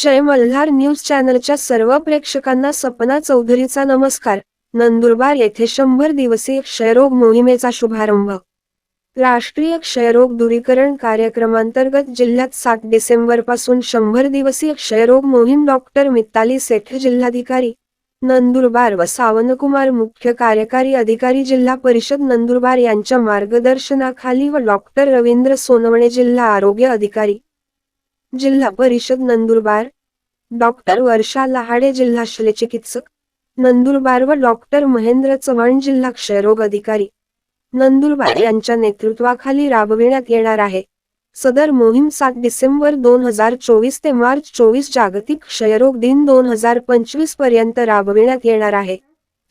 जय Malhar news चॅनलच्या सर्व प्रेक्षकांना सपना चौधरीचा नमस्कार. नंदुरबार येथे शंभर दिवसीय क्षयरोग मोहिमेचा शुभारंभ. राष्ट्रीय क्षयरोग दूरीकरण कार्यक्रमांतर्गत जिल्ह्यात सात डिसेंबरपासून शंभर दिवसीय क्षयरोग मोहीम डॉक्टर मित्ताली सेठ जिल्हाधिकारी नंदुरबार व सावनकुमार मुख्य कार्यकारी अधिकारी जिल्हा परिषद नंदुरबार यांच्या मार्गदर्शनाखाली व डॉक्टर रवींद्र सोनवणे जिल्हा आरोग्य अधिकारी जिल्हा परिषद नंदुरबार. डॉक्टर वर्षा लहाडे जिल्हा शल्यचिकित्सक नंदुरबार व डॉक्टर महेंद्र चव्हाण जिल्हा क्षयरोग अधिकारी. नंदुरबार यांच्या नेतृत्वाखाली राबविण्यात येणार आहे. सदर मोहीम सात डिसेंबर दोन हजार चोवीस ते मार्च चोवीस जागतिक क्षयरोग दिन दोन हजार पंचवीसपर्यंत राबविण्यात येणार आहे.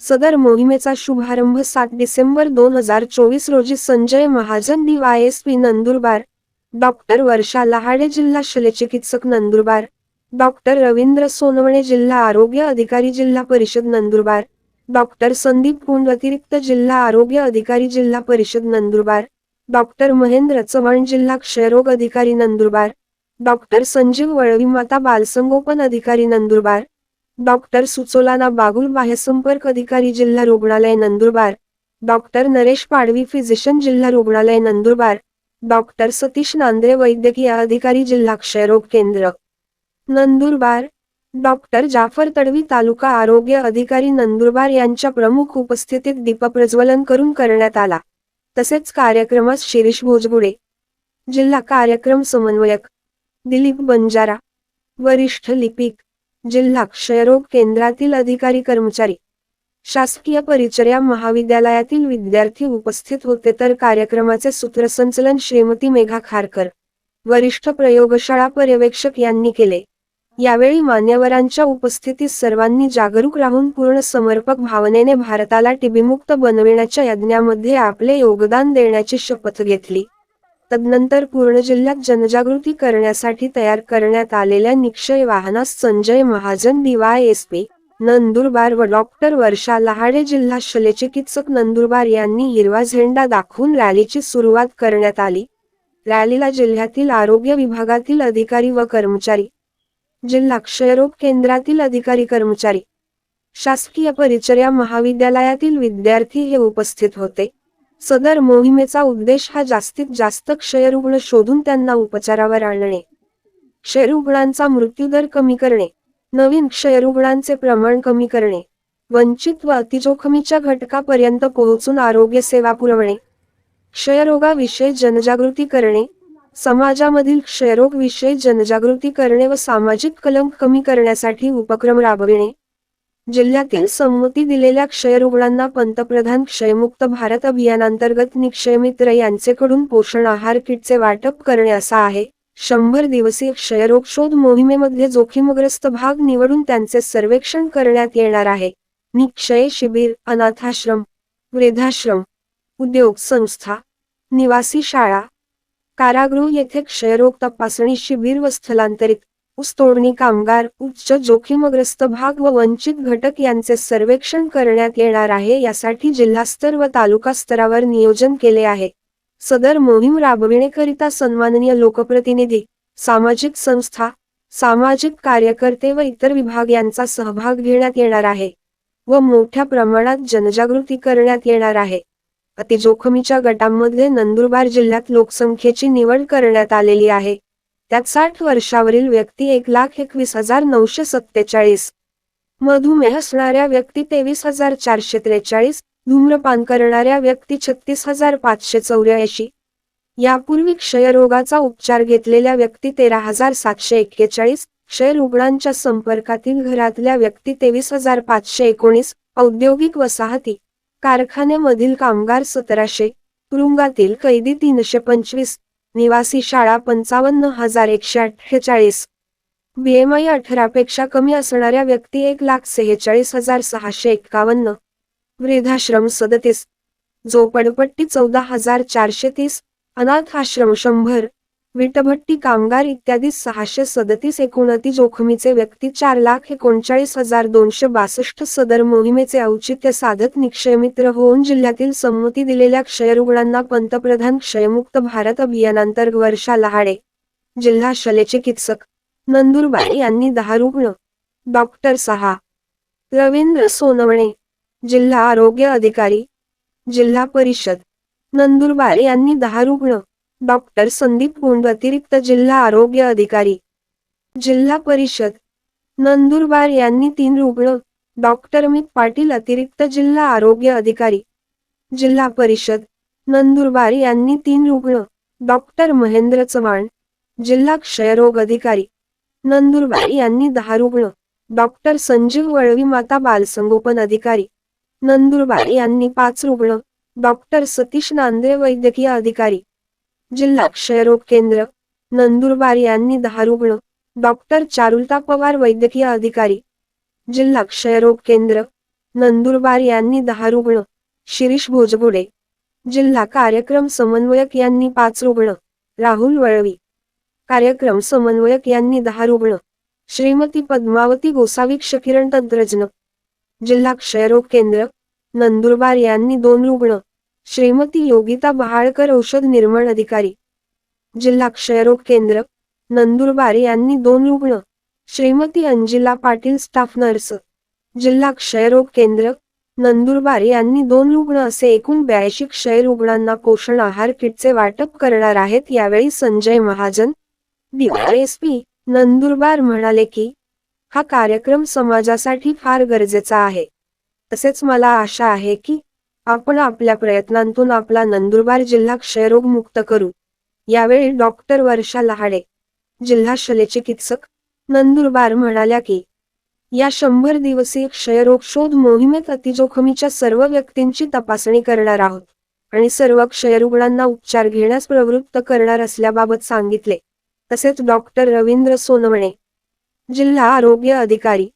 सदर मोहिमेचा शुभारंभ सात डिसेंबर दोन हजार चोवीस रोजी संजय महाजन डीवायएसपी नंदुरबार डॉक्टर वर्षा लहाडे जिल्हा शल्यचिकित्सक नंदुरबार. डॉक्टर रवींद्र सोनवणे जिल्हा आरोग्य अधिकारी जिल्हा परिषद नंदुरबार. डॉक्टर संदीप कुंड अतिरिक्त जिल्हा आरोग्य अधिकारी जिल्हा परिषद नंदुरबार. डॉक्टर महेंद्र चव्हाण जिल्हा क्षयरोग अधिकारी नंदुरबार. डॉक्टर संजीव वळवी माता बालसंगोपन अधिकारी नंदुरबार. डॉक्टर सुचोलाना बागुल बाह्यसंपर्क अधिकारी जिल्हा रुग्णालय नंदुरबार. डॉक्टर नरेश पाडवी फिजिशियन जिल्हा रुग्णालय नंदुरबार. डॉक्टर सतीश नांद्रे वैद्यकीय अधिकारी जिल्हा क्षयरोग केंद्र. नंदुरबार डॉक्टर जाफर तडवी तालुका आरोग्य अधिकारी नंदुरबार यांच्या प्रमुख उपस्थितीत दीपप्रज्वलन करून करण्यात आला. तसेच कार्यक्रमास शिरीष भोजबुडे जिल्हा कार्यक्रम समन्वयक दिलीप बंजारा वरिष्ठ लिपिक जिल्हा क्षयरोग केंद्रातील अधिकारी कर्मचारी शासकीय परिचर्या महाविद्यालयातील विद्यार्थी उपस्थित होते तर कार्यक्रमाचे सूत्रसंचलन श्रीमती मेघा खारकर वरिष्ठ प्रयोगशाळा पर्यवेक्षक यांनी केले. यावेळी मान्यवरांच्या उपस्थितीत सर्वांनी जागरूक राहून पूर्ण समर्पक भावनेने भारताला टीबीमुक्त बनविण्याच्या यज्ञामध्ये आपले योगदान देण्याची शपथ घेतली. तदनंतर पूर्ण जिल्ह्यात जनजागृती करण्यासाठी तयार करण्यात आलेल्या निक्षय वाहनास संजय महाजन डीवायएसपी नंदुरबार व डॉक्टर वर्षा लहाडे जिल्हा शल्यचिकित्सक नंदुरबार यांनी हिरवा झेंडा दाखवून रॅलीची सुरुवात करण्यात आली. रॅलीला जिल्ह्यातील आरोग्य विभागातील अधिकारी व कर्मचारी जिल्हा क्षयरोग केंद्रातील अधिकारी कर्मचारी शासकीय परिचर्या महाविद्यालयातील विद्यार्थी हे उपस्थित होते. सदर मोहिमेचा उद्देश हा जास्तीत जास्त क्षयरुग्ण शोधून त्यांना उपचारावर आणणे. क्षयरुग्णांचा मृत्यूदर कमी करणे. नवीन क्षयरुग्णांचे प्रमाण कमी करणे वंचित व अतिजोखमीच्या घटकापर्यंत पोहोचून आरोग्य सेवा पुरवणे क्षयरोगाविषयी जनजागृती करणे समाजामधील क्षयरोगविषयी जनजागृती करणे व सामाजिक कलंक कमी करण्यासाठी उपक्रम राबविणे. जिल्ह्यातील संमती दिलेल्या क्षयरुग्णांना पंतप्रधान क्षयमुक्त भारत अभियानांतर्गत निक्षयमित्र यांचेकडून पोषण आहार किटचे वाटप करणे असा आहे. शंभर दिवसीय क्षयरोग शोध मोहिमेमध्ये जोखीमग्रस्त भाग निवडून त्यांचे सर्वेक्षण करण्यात येणार आहे. निक्षय शिबिर अनाथाश्रम वृद्धाश्रम उद्योग संस्था निवासी शाळा कारागृह येथे क्षयरोग तपासणी शिबिर व स्थलांतरित ऊसतोडणी कामगार उच्च जोखीमग्रस्त भाग व वंचित घटक यांचे सर्वेक्षण करण्यात येणार आहे यासाठी जिल्हास्तर व तालुका स्तरावर नियोजन केले आहे. सदर मोहीम राबविण्याकरिता सन्माननीय लोकप्रतिनिधी सामाजिक संस्था सामाजिक कार्यकर्ते व इतर विभाग यांचा सहभाग घेण्यात येणार आहे व मोठ्या प्रमाणात जनजागृती करण्यात येणार आहे. अतिजोखमीच्या गटांमध्ये नंदुरबार जिल्ह्यात लोकसंख्येची निवड करण्यात आलेली आहे. त्यात साठ वर्षावरील व्यक्ती एक लाख एकवीस हजार नऊशे सत्तेचाळीस मधुमेह असणाऱ्या व्यक्ती तेवीस हजार चारशे त्रेचाळीस धूम्रपान करणाऱ्या व्यक्ती छत्तीस हजार पाचशे चौऱ्याऐंशी. यापूर्वी क्षयरोगाचा उपचार घेतलेल्या व्यक्ती तेरा हजार सातशे एक्केचाळीस. क्षयरुग्णांच्या संपर्कातील घरातल्या व्यक्ती तेवीस हजार पाचशे एकोणीस. औद्योगिक वसाहती कारखान्यामधील कामगार सतराशे. तुरुंगातील कैदी तीनशे पंचवीस. निवासी शाळा पंचावन्न हजार एकशे अठ्ठेचाळीस. बीएमआय अठरापेक्षा कमी असणाऱ्या व्यक्ती एक लाख सेहेचाळीस हजार सहाशे एक्कावन्न. वृद्धाश्रम सदतीस. झोपडपट्टी चौदा हजार चारशे तीस अनाथाश्रम शंभर. विटभट्टी कामगार इत्यादी सहाशे सदतीस एकोणती जोखमीचे व्यक्ती चार लाख एकोणचाळीस हजार दोनशे बासष्ट सदर मोहिमेचे औचित्य साधत निक्षयमित्र होऊन जिल्ह्यातील संमती दिलेल्या क्षयरुग्णांना पंतप्रधान क्षयमुक्त भारत अभियानांतर्गत वर्षा लहाडे जिल्हा शल्यचिकित्सक नंदुरबार यांनी दहा रुग्ण डॉक्टर सहा रवींद्र सोनवणे जिल्हा आरोग्य अधिकारी जिल्हा परिषद नंदुरबार यांनी दहा रुग्ण डॉक्टर संदीप गुंड अतिरिक्त जिल्हा आरोग्य अधिकारी जिल्हा परिषद नंदुरबार यांनी तीन रुग्ण डॉक्टर अमित पाटील अतिरिक्त जिल्हा आरोग्य अधिकारी जिल्हा परिषद नंदुरबार यांनी तीन रुग्ण डॉक्टर महेंद्र चव्हाण जिल्हा क्षयरोग अधिकारी नंदुरबार यांनी दहा रुग्ण डॉक्टर संजीव वळवी माता बालसंगोपन अधिकारी नंदुरबार यांनी पाच रुग्ण डॉक्टर सतीश नांदे वैद्यकीय अधिकारी जिल्हा क्षयरोग केंद्र नंदुरबार यांनी दहा रुग्ण डॉक्टर चारुलता पवार वैद्यकीय अधिकारी जिल्हा क्षयरोग केंद्र नंदुरबार यांनी दहा रुग्ण शिरीष भोजबुडे जिल्हा कार्यक्रम समन्वयक यांनी पाच रुग्ण राहुल वळवी कार्यक्रम समन्वयक यांनी दहा रुग्ण श्रीमती पद्मावती गोसावी क्षकिरण तंत्रज्ञ जिल्हा क्षयरोग केंद्र नंदुरबार यांनी दोन रुग्ण श्रीमती योगिता बहाळकर औषध निर्माण अधिकारी. जिल्हा क्षयरोग केंद्र नंदुरबार यांनी दोन रुग्ण श्रीमती अंजिला पाटील स्टाफ नर्स. जिल्हा क्षयरोग केंद्र नंदुरबार यांनी दोन रुग्ण असे एकूण ब्याऐंशी क्षय रुग्णांना पोषण आहार किटचे वाटप करणार आहेत यावेळी Sanjay Mahajan D S P Nandurbar म्हणाले की हा कार्यक्रम समाजासाठी फार गरजेचा आहे. तसेच मला आशा आहे की आपण आपल्या प्रयत्नांतून आपला नंदुरबार जिल्हा क्षयरोग मुक्त करू. यावेळी डॉक्टर वर्षा लहाडे जिल्हा शल्यचिकित्सक नंदुरबार म्हणाल्या की या शंभर दिवसीय क्षयरोग शोध मोहिमेत अतिजोखमीच्या सर्व व्यक्तींची तपासणी करणार आहोत आणि सर्व क्षयरुग्णांना उपचार घेण्यास प्रवृत्त करणार असल्याबाबत सांगितले. तसेच डॉक्टर रवींद्र सोनवणे जिल्हा आरोग्य अधिकारी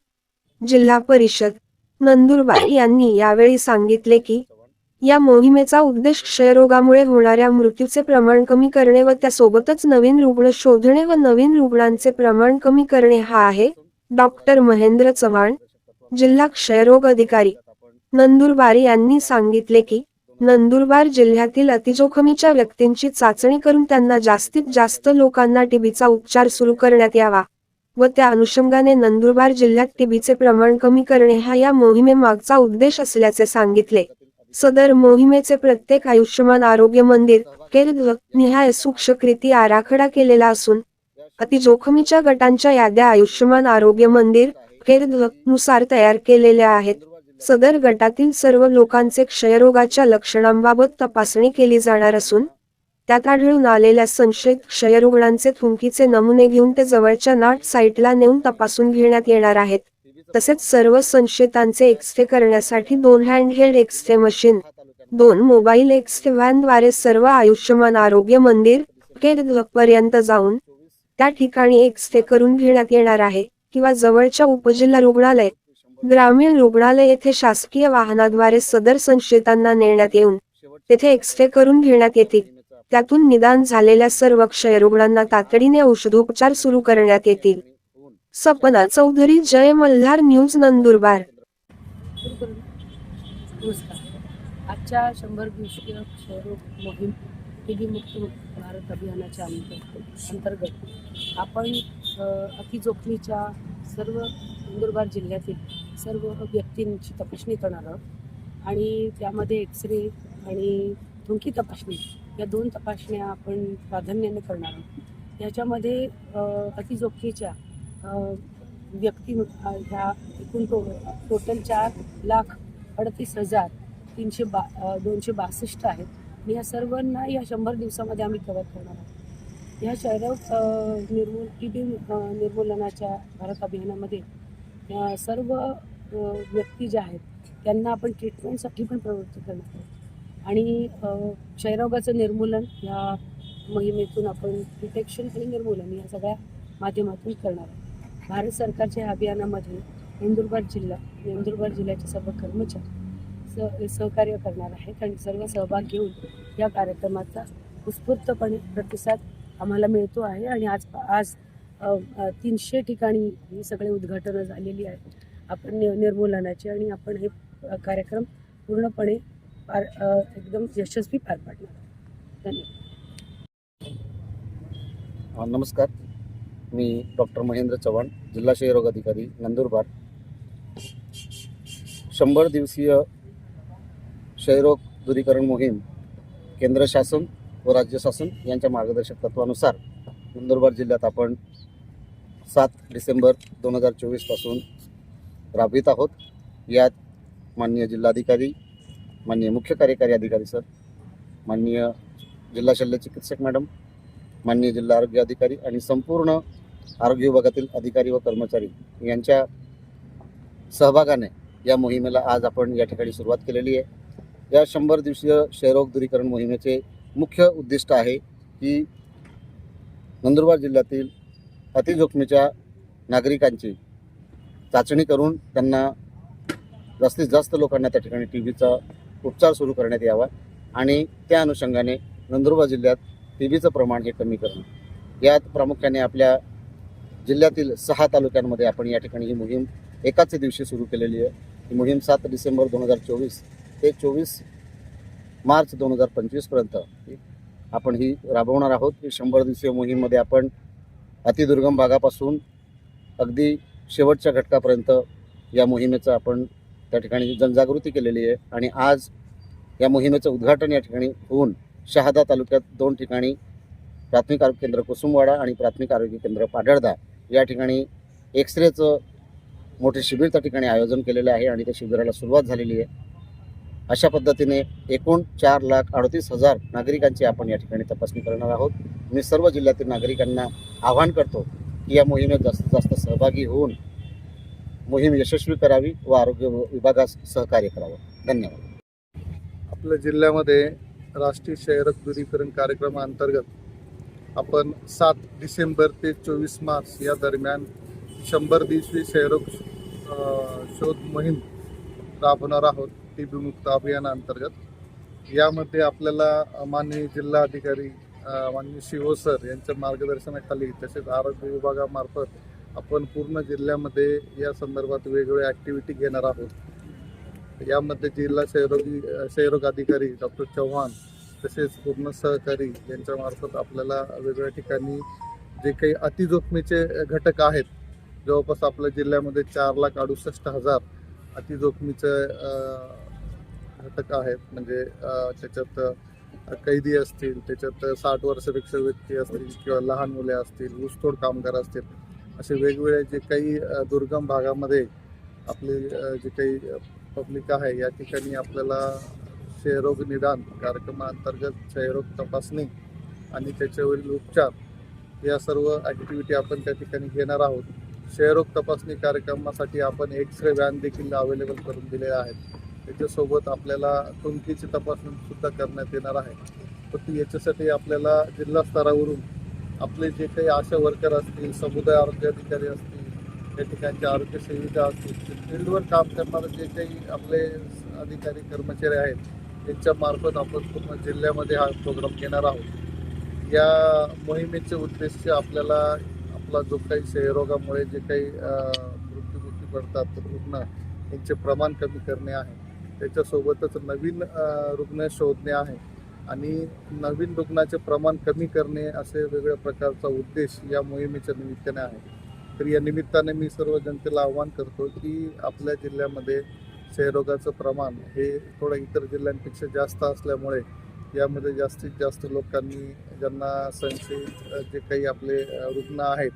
जिल्हा परिषद. नंदुरबार यांनी यावेळी सांगितले की या मोहिमेचा उद्देश क्षयरोगामुळे होणाऱ्या मृत्यूचे प्रमाण कमी करणे व त्यासोबतच नवीन रुग्ण शोधणे व नवीन रुग्णांचे प्रमाण कमी करणे हा आहे. डॉक्टर महेंद्र चव्हाण जिल्हा क्षयरोग अधिकारी. नंदुरबार यांनी सांगितले की नंदुरबार जिल्ह्यातील अतिजोखमीच्या व्यक्तींची चाचणी करून त्यांना जास्तीत जास्त लोकांना टीबीचा उपचार सुरू करण्यात यावा. व त्या अनुषंगाने नंदुरबार जिल्ह्यात टीबीचे प्रमाण कमी करणे हा या मोहिमेमागचा उद्देश असल्याचे सांगितले. सदर मोहिमेचे प्रत्येक आयुष्यमान आरोग्य मंदिर केंद्र निहाय सूक्ष्मकृती आराखडा केलेला असून अतिजोखमीच्या गटांच्या याद्या आयुष्यमान आरोग्य मंदिर केंद्रनुसार तयार केलेल्या आहेत. सदर गटातील सर्व लोकांचे क्षयरोगाच्या लक्षणांबाबत तपासणी केली जाणार असून त्यात आढळून आलेल्या संशयित क्षयरुग्णांचे थुंकीचे नमुने घेऊन ते जवळच्या नाट साईटला नेऊन तपासून घेण्यात येणार आहेत. तसेच सर्व संशयितांचे एक्सरे करण्यासाठी दोन हँडहेल्ड एक्सरे मशीन दोन मोबाईल एक्सरे व्हॅनद्वारे सर्व आयुष्यमान आरोग्य मंदिर केंद्र पर्यंत जाऊन त्या ठिकाणी एक्सरे करून घेण्यात येणार आहे किंवा जवळच्या उपजिल्हा रुग्णालय ग्रामीण रुग्णालय येथे शासकीय वाहनाद्वारे सदर संशयितांना नेण्यात येऊन तेथे एक्सरे करून घेण्यात येतील. त्यातून निदान झालेल्या सर्व क्षयरुग्णांना तातडीने औषधोपचार सुरू करण्यात येतील. सपना चौधरी जय मल्हार न्यूज नंदुरबार. आजच्या शंभर दिवसीय क्षयरोग मोहीम टीबी मुक्त भारत अभियानाच्या अंतर्गत अंतर्गत आपण अतिजोखमीच्या सर्व नंदुरबार जिल्ह्यातील सर्व व्यक्तींची तपासणी करणार आहोत. आणि त्यामध्ये एक्सरे आणि थुंकी तपासणी या दोन तपासण्या आपण प्राधान्याने करणार आहोत. याच्यामध्ये अतिजोखीच्या व्यक्ती ह्या एकूण टो टोटल चार लाख अडतीस हजार तीनशे बा दोनशे बासष्ट आहेत. आणि या सर्वांना या शंभर दिवसामध्ये आम्ही कवर करणार आहोत. या क्षयरोग निर्मूल टी बी निर्मूलनाच्या भारत अभियानामध्ये सर्व व्यक्ती ज्या आहेत त्यांना आपण ट्रीटमेंटसाठी पण प्रवृत्त करणार आहोत. आणि क्षयरोगाचं निर्मूलन या मोहिमेतून आपण डिटेक्शन आणि निर्मूलन या सगळ्या माध्यमातून करणार आहोत. भारत सरकारच्या अभियानामध्ये नंदुरबार जिल्हा नंदुरबार जिल्ह्याचे सर्व कर्मचारी स सहकार्य करणार आहेत आणि सर्व सहभाग घेऊन या कार्यक्रमाचा उत्स्फूर्तपणे प्रतिसाद आम्हाला मिळतो आहे आणि आज आज तीनशे ठिकाणी ही सगळे उद्घाटनं झालेली आहेत. आपण नि आणि आपण हे कार्यक्रम पूर्णपणे पार एकदम यशस्वी पार पाडणार धन्यवाद. नमस्कार. मी डॉक्टर महेंद्र चव्हाण जिल्हा क्षयरोग अधिकारी नंदुरबार. शंभर दिवसीय क्षयरोग दूरीकरण मोहीम केंद्र शासन व राज्य शासन यांच्या मार्गदर्शक तत्वानुसार नंदुरबार जिल्ह्यात आपण सात डिसेंबर दोन हजार चोवीसपासून राबवित आहोत. यात माननीय जिल्हाधिकारी माननीय मुख्य कार्यकारी अधिकारी सर माननीय जिल्हा शल्य चिकित्सक मॅडम माननीय जिल्हा आरोग्य अधिकारी आणि संपूर्ण आरोग्य विभागातील अधिकारी व कर्मचारी यांच्या सहभागाने या मोहिमेला आज आपण या ठिकाणी सुरुवात केलेली आहे. या शंभर दिवसीय क्षयरोग दूरीकरण मोहिमेचे मुख्य उद्दिष्ट आहे की नंदुरबार जिल्ह्यातील अतिजोखमीच्या नागरिकांची चाचणी करून त्यांना जास्तीत जास्त लोकांना त्या ठिकाणी टी व्हीचा उपचार सुरू करण्यात यावा आणि त्या अनुषंगाने नंदुरबार जिल्ह्यात टी बीचं प्रमाण हे कमी करणं. यात प्रामुख्याने आपल्या जिल्ह्यातील सहा तालुक्यांमध्ये आपण या ठिकाणी ही मोहीम एकाच दिवशी सुरू केलेली आहे. ही मोहीम सात डिसेंबर दोन हजार चोवीस ते चोवीस मार्च दोन हजार पंचवीसपर्यंत आपण ही राबवणार आहोत. ही शंभर दिवसीय मोहीममध्ये आपण अतिदुर्गम भागापासून अगदी शेवटच्या घटकापर्यंत या मोहिमेचं आपण त्या ठिकाणी जनजागृती केलेली आहे. आणि आज या मोहिमेचं उद्घाटन या ठिकाणी होऊन शहादा तालुक्यात दोन ठिकाणी प्राथमिक आरोग्य केंद्र कुसुमवाडा आणि प्राथमिक आरोग्य केंद्र पाडळदा या ठिकाणी एक्सरेचं मोठे शिबिर त्या ठिकाणी आयोजन केलेलं आहे आणि त्या शिबिराला सुरुवात झालेली आहे. अशा पद्धतीने एकूण चार लाख अडतीस हजार नागरिकांची आपण या ठिकाणी तपासणी करणार आहोत. मी सर्व जिल्ह्यातील नागरिकांना आवाहन करतो की या मोहिमेत जास्तीत जास्त सहभागी होऊन मोहीम यशस्वी करावी व आरोग्य विभागास सहकार्य करावं. धन्यवाद. आपल्या जिल्ह्यामध्ये राष्ट्रीय क्षयरोग दुरीकरण कार्यक्रमाअंतर्गत आपण सात डिसेंबर ते चोवीस मार्च या दरम्यान शंभर दिवशी क्षयरोग शोध मोहीम राबवणार आहोत. टी बी मुक्त अभियानाअंतर्गत यामध्ये आपल्याला माननीय जिल्हाधिकारी अ, माननीय शिवो सर यांच्या मार्गदर्शनाखाली तसेच आरोग्य विभागामार्फत आपण पूर्ण जिल्ह्यामध्ये या संदर्भात वेगवेगळ्या ॲक्टिव्हिटी घेणार आहोत. यामध्ये जिल्हा क्षयरोगी क्षयरोग अधिकारी डॉक्टर चव्हाण तसेच पूर्ण सहकारी यांच्यामार्फत आपल्याला वेगवेगळ्या ठिकाणी जे काही अतिजोखमीचे घटक आहेत जवळपास आपल्या जिल्ह्यामध्ये चार लाख अडुसष्ट हजार अतिजोखमीचे घटक आहेत. म्हणजे त्याच्यात कैदी असतील त्याच्यात साठ वर्षापेक्षा व्यक्ती असतील किंवा लहान मुले असतील ऊसतोड कामगार असतील असे वेगवेगळे जे काही दुर्गम भागामध्ये आपले जे काही पब्लिक आहे या ठिकाणी आपल्याला क्षयरोग निदान कार्यक्रमाअंतर्गत क्षयरोग तपासणी आणि त्याच्यावरील उपचार या सर्व ॲक्टिव्हिटी आपण त्या ठिकाणी घेणार आहोत. क्षयरोग तपासणी कार्यक्रमासाठी आपण एक्स रे व्हॅन देखील अवेलेबल करून दिलेल्या आहेत. त्याच्यासोबत आपल्याला तुमकीची तपासणी सुद्धा करण्यात येणार आहे. फक्त याच्यासाठी आपल्याला जिल्हा स्तरावरून आपले जे काही आशा वर्कर असतील समुदाय आरोग्य अधिकारी असतील त्या ठिकाणच्या आरोग्य सेविका असतील फील्डवर काम करणारे जे काही आपले अधिकारी कर्मचारी आहेत यांच्या मार्फत आपण पूर्ण जिल्ह्यामध्ये हा प्रोग्राम घेणार आहोत. या मोहिमेचे उद्देश आपल्याला आपला जो काही क्षयरोगामुळे जे काही मृत्यूमुखी पडतात रुग्ण यांचे प्रमाण कमी करणे आहे. त्याच्यासोबतच नवीन रुग्ण शोधणे आहे. आणि नवीन रुग्णाचे प्रमाण कमी करणे असे वेगवेगळ्या प्रकारचा उद्देश या मोहिमेच्या निमित्ताने आहे. तर या निमित्ताने मी सर्व जनतेला आव्हान करतो की आपल्या जिल्ह्यामध्ये क्षयरोगाचं प्रमाण हे थोडं इतर जिल्ह्यांपेक्षा जास्त असल्यामुळे यामध्ये जास्तीत जास्त लोकांनी ज्यांना संशयित जे काही आपले रुग्ण आहेत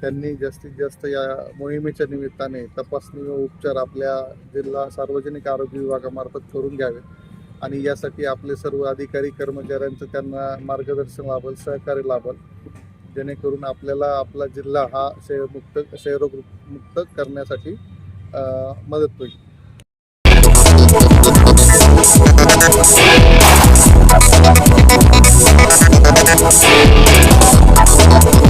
त्यांनी जास्तीत जास्त या मोहिमेच्या निमित्ताने तपासणी व उपचार आपल्या जिल्हा सार्वजनिक आरोग्य विभागामार्फत करून घ्यावे. आणि यासाठी आपले सर्व अधिकारी कर्मचाऱ्यांचं त्यांना मार्गदर्शन लाभल सहकार्य लाभल. जेणेकरून आपल्याला आपला जिल्हा हा क्षयमुक्त क्षयरोग मुक्त करण्यासाठी मदत होईल. Thank